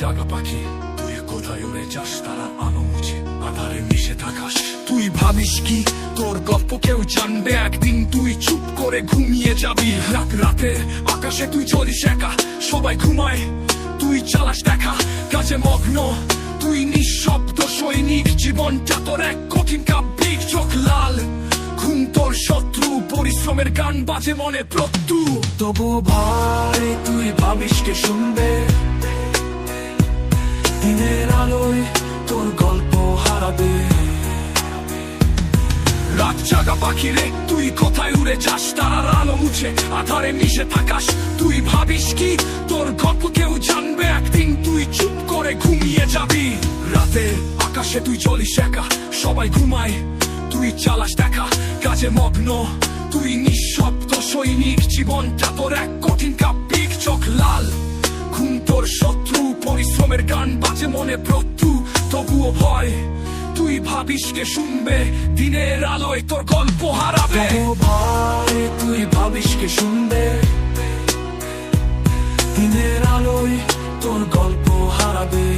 জাগা পাখি তুই কোথায় উড়ে যাস তারা আলো মুছে, আধারে মিশে থাকাস তুই ভাবিস কি? তোর গল্প কেউ জানবে? একদিন তুই চুপ করে ঘুমিয়ে যাবি। রাত রাতে আকাশে তুই চলিস একা, সবাই ঘুমায়, তুই চালাস দেখা। কাজে মগ্ন, তুই নিঃশব্দ সৈনিক, জীবনটা তোর এক কঠিন কাব্যিক চোখ লাল। ঘুম তোর শত্রু, পরিশ্রমের গান বাজে মনে প্রত্যু। তবু ভাই, তুই ভাবিস কে শুনবে? রাত জাগা পাখি রে তুই কোথায় উড়ে যাস? তারার আলো মুছে আধারে মিশে থাকাস। তুই ভাবিস কি? তোর গল্প কেউ জানবে একদিন। তুই চুপ করে ঘুমিয়ে যাবি। রাতে আকাশে তুই চলিস একা। সবাই ঘুমায়, তুই চালাস দেখা। কাজে মগ্ন, তুই নিঃশব্দ সৈনিক। জীবনটা তোর এক কঠিন কাব্যিক চোখ লাল। ঘুম তোর শত্রু, পরিশ্রমের গান বাজে মনে প্রত্যু। তবুও ভয় তুই ভাবিস কে শুনবে? দিনের আলোয় তোর গল্প হারাবে। ভাই তুই ভাবিস কে শুনবে? দিনের আলোয় তোর গল্প হারাবে।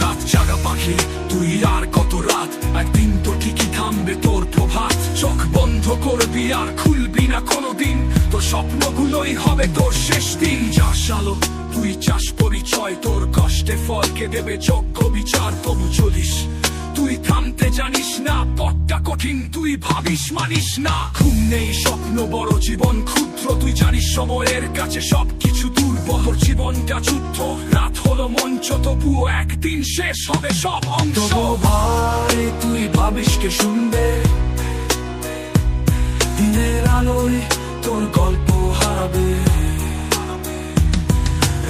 রাত জাগা পাখি তুই আর কত রাত? একদিন তো ঠিকই থামবে তোর প্রভাত। চোখ বন্ধ করবি আর খুলবি না কোনোদিন। তোর স্বপ্নগুলোই হবে তোর শেষ দিন। যাস আলো তুই চাস দেবে যোগ্য বিচার তবু চলিস তুই থামতে জানিস না পথটা কঠিন তুই ভাবিস মানিস না। ঘুম নেই স্বপ্ন বড় জীবন ক্ষুদ্র তুই জানিস সময়ের কাছে সবকিছু দুর্বহ জীবনটা যুদ্ধ রাত হলো মঞ্চ তবুও একদিন শেষ হবে সব অংশ। ভাই তুই ভাবিস কে শুনবে? দিনের আলোয় তোর গল্প হারাবে।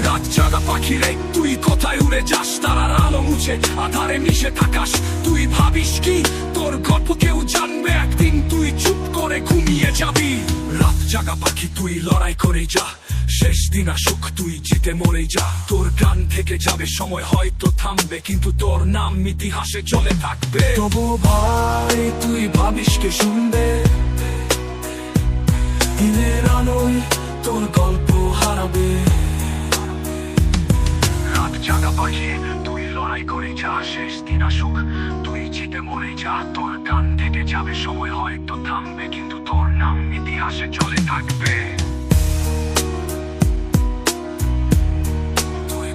রাত জাগা পাখি রে তুই কোথায় উড়ে যাস, তারার আলো মুছে আধারে মিশে থাকাস। তুই ভাবিস কি? তোর গল্প কেউ জানবে, একদিন তুই চুপ করে ঘুমিয়ে যাবি। রাত জাগা পাখি, তুই লড়াই করে যা। শেষ দিন আসুক, তুই জিতে মরে যা। তোর গান থেকে যাবে, সময় হয়তো থামবে, কিন্তু তোর নাম ইতিহাসে চলে থাকবে। তবু ভাই, তুই ভাবিস কে শুনবে? দিনের আলোয় তুই করে যা শেষ, দিন আসুক। তুই জিতে মরে যা, তোর গান থেকে যাবে। সময় হয়তো থামবে, কিন্তু তোর নাম ইতিহাসে চলে থাকবে। তুই